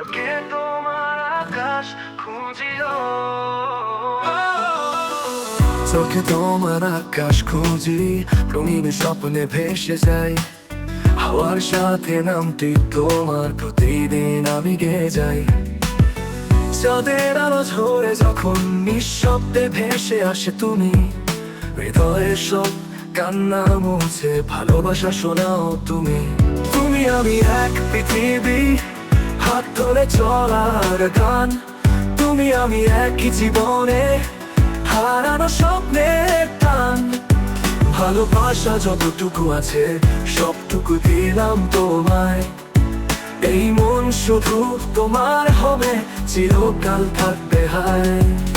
চোখে তোমার আকাশ খুঁজিও চোখে তোমার আকাশ খুঁজি, রঙিনে স্বপ্নে ভেসে যাই। হাওয়ার সাথে নামটি তোমার প্রতিদিন আমি গেয়ে যাই। চাঁদের আলো ঝরে যখন নিঃশব্দে ভেসে আসে তুমি, হৃদয়ের সব কান্না মুছে ভালোবাসা শোনাও তুমি। তুমি আমি এক পৃথিবী হাত ধরে চলার গান। তুমি আমি একই জীবনে হারানো স্বপ্নের টান। ভালোবাসা যতটুকু আছে, সবটুকু দিলাম তোমায়। এই মন শুধু তোমার হবে, চিরকাল থাকবে হায়।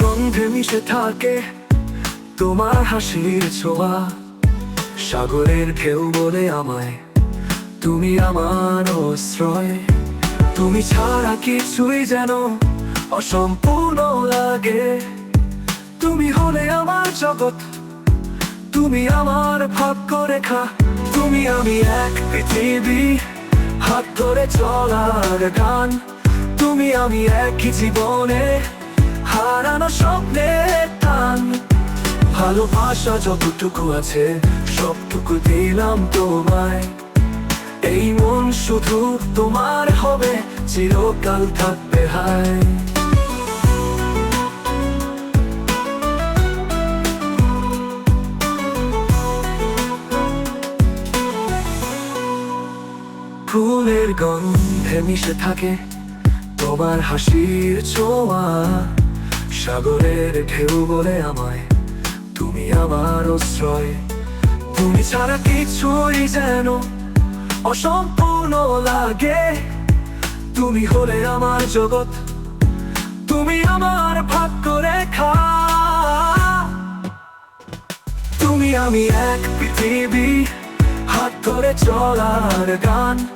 গন্ধে মিশে থাকে তোমার হাসির ছোঁয়া। সাগরের ঢেউ বলে আমায়, তুমি আমার আশ্রয় তুমি ছাড়া কিছুই যেন অসম্পূর্ণ লাগে। তুমি হলে আমার জগৎ, তুমি আমার ভাগ্য রেখা তুমি আমি এক পৃথিবী, হাত ধরে চলার গান। তুমি আমি একই জীবনে হারানো স্বপ্নের টান। ভালোবাসা যতটুকু আছে, সবটুকু দিলাম তোমায়। এই মন শুধু তোমার হবে, চিরকাল থাকবে, হায়। ফুলের গন্ধে মিশে থাকে তোমার হাসির ছোঁয়া। সাগরের ঢেউ বলে আমায়, তুমি আমার আশ্রয়। তুমি ছাড়া কিছুই যেন অসম্পূর্ণ লাগে। তুমি হলে আমার জগৎ, তুমি আমার ভাগ্য রেখা তুমি আমি এক পৃথিবী, হাত ধরে চলার গান।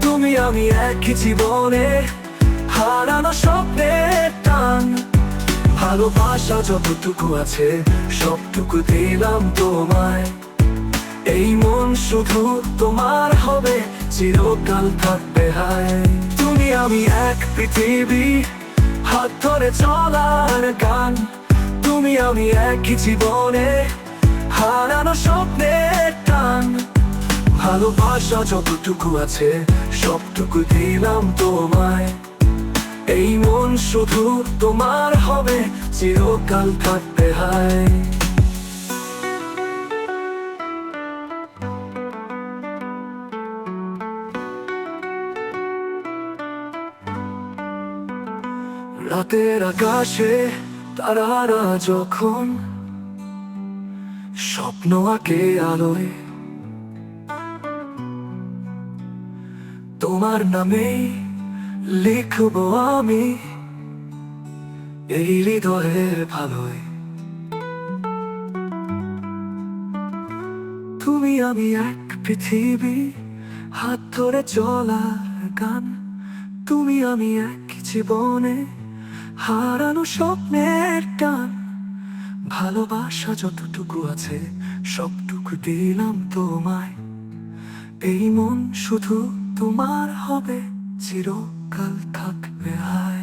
তুমি আমি একই জীবনে, হারানো স্বপ্নের টান। ভালোবাসা যতটুকু আছে, সবটুকু দিলাম তোমায়। এই মন শুধু তোমার হবে, চিরকাল থাকবে, হায়। তুমি আমি এক পৃথিবী, হাত ধরে চলার গান। তুমি আমি একই জীবনে, হারানো স্বপ্নের টান। ভালোবাসা যতটুকু আছে, সবটুকু দিলাম তোমায়। শুধু তোমার হবে, চিরকাল থাকবে, হায়। রাতের আকাশে তারারা যখন স্বপ্ন আঁকে আলোয়, তোমার নামে লিখব আমি এই হৃদয়ের তুমি আমি হারানো স্বপ্নের টান ভালোবাসা যতটুকু আছে সবটুকু দিলাম তোমায় এই মন শুধু তোমার হবে চিরকাল থাকবে হায়